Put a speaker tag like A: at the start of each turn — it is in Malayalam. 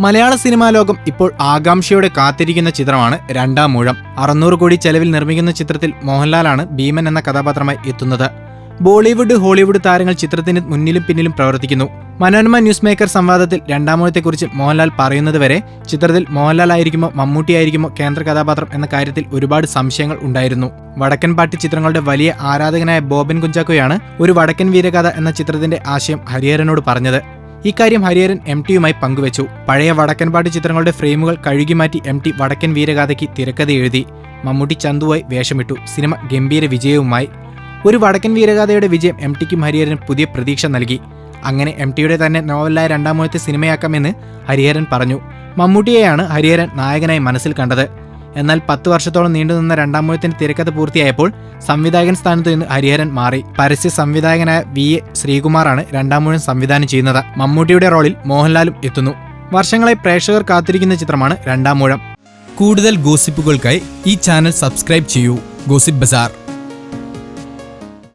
A: മലയാള സിനിമാ ലോകം ഇപ്പോൾ ആകാംക്ഷയോടെ കാത്തിരിക്കുന്ന ചിത്രമാണ് രണ്ടാം മൂഴം. അറുന്നൂറ് കോടി ചെലവിൽ നിർമ്മിക്കുന്ന ചിത്രത്തിൽ മോഹൻലാലാണ് ഭീമൻ എന്ന കഥാപാത്രമായി എത്തുന്നത്. ബോളിവുഡ് ഹോളിവുഡ് താരങ്ങൾ ചിത്രത്തിന് മുന്നിലും പിന്നിലും പ്രവർത്തിക്കുന്നു. മനോരമ ന്യൂസ് മേക്കർ സംവാദത്തിൽ രണ്ടാമൂഴത്തെക്കുറിച്ച് മോഹൻലാൽ പറയുന്നത് വരെ ചിത്രത്തിൽ മോഹൻലാൽ ആയിരിക്കുമോ മമ്മൂട്ടി ആയിരിക്കുമോ കേന്ദ്ര കഥാപാത്രം എന്ന കാര്യത്തിൽ ഒരുപാട് സംശയങ്ങൾ ഉണ്ടായിരുന്നു. വടക്കൻ പാട്ടി ചിത്രങ്ങളുടെ വലിയ ആരാധകനായ ബോബൻ കുഞ്ചാക്കോയാണ് ഒരു വടക്കൻ വീരകഥ എന്ന ചിത്രത്തിന്റെ ആശയം ഹരിഹരനോട് പറഞ്ഞത്. ഇക്കാര്യം ഹരിഹരൻ എം ടിയുമായി പങ്കുവച്ചു. പഴയ വടക്കൻപാട്ട് ചിത്രങ്ങളുടെ ഫ്രെയിമുകൾ കഴുകിമാറ്റി എം ടി വടക്കൻ വീരഗാഥയ്ക്ക് തിരക്കഥ എഴുതി മമ്മൂട്ടി ചന്തുവായി വേഷമിട്ടു. സിനിമ ഗംഭീര വിജയവുമായി. ഒരു വടക്കൻ വീരഗാഥയുടെ വിജയം എം ടിക്കും ഹരിഹരൻ പുതിയ പ്രതീക്ഷ നൽകി. അങ്ങനെ എം ടിയുടെ തന്നെ നോവലായ രണ്ടാമത്തെ സിനിമയാക്കാമെന്ന് ഹരിഹരൻ പറഞ്ഞു. മമ്മൂട്ടിയെയാണ് ഹരിഹരൻ നായകനായി മനസ്സിൽ കണ്ടത്. എന്നാൽ പത്ത് വർഷത്തോളം നീണ്ടുനിന്ന രണ്ടാമൂഴത്തിന്റെ തിരക്കഥ പൂർത്തിയായപ്പോൾ സംവിധായകൻ സ്ഥാനത്ത് നിന്ന് ഹരിഹരൻ മാറി. പരസ്യ സംവിധായകനായ വി. എ. ശ്രീകുമാറാണ് രണ്ടാമൂഴം സംവിധാനം ചെയ്യുന്നത്. മമ്മൂട്ടിയുടെ റോളിൽ മോഹൻലാലും എത്തുന്നു. വർഷങ്ങളായി പ്രേക്ഷകർ കാത്തിരിക്കുന്ന ചിത്രമാണ് രണ്ടാം മൂഴം കൂടുതൽ ഗോസിപ്പുകൾക്കായി ഈ ചാനൽ സബ്സ്ക്രൈബ് ചെയ്യൂ. Gossip Bazaar.